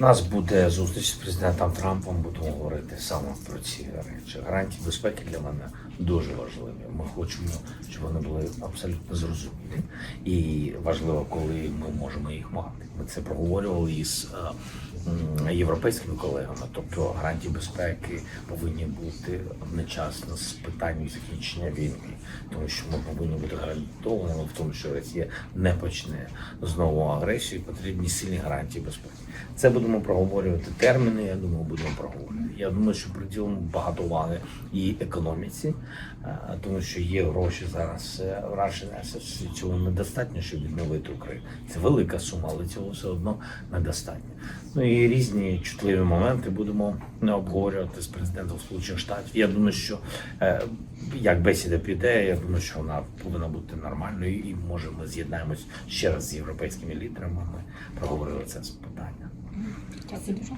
У нас буде зустріч з президентом Трампом. Будемо говорити саме про ці речі. Гарантії безпеки для мене дуже важливі. Ми хочемо, щоб вони були абсолютно зрозумілі. І важливо, коли ми можемо їх мати. Ми це проговорювали із е, європейськими колегами. Тобто гарантії безпеки повинні бути одночасно з питанням закінчення війни, тому що ми повинні бути гарантованими в тому, що Росія не почне знову агресію. Потрібні сильні гарантії безпеки. Це будемо проговорювати терміни. Я думаю, будемо проговорювати. Я думаю, що приділимо багато уваги і економіці, е, тому що є гроші зараз е, в Цього недостатньо, щоб відновити Україну. Це велика сума, але цього все одно недостатньо. Ну і різні чутливі моменти будемо не обговорювати з президентом Сполучених Штатів. Я думаю, що е, як бесіда піде, я думаю, що вона повинна бути нормальною, і може ми з'єднаємось ще раз з європейськими лідерами. Ми проговорили це питання. Дякую дуже.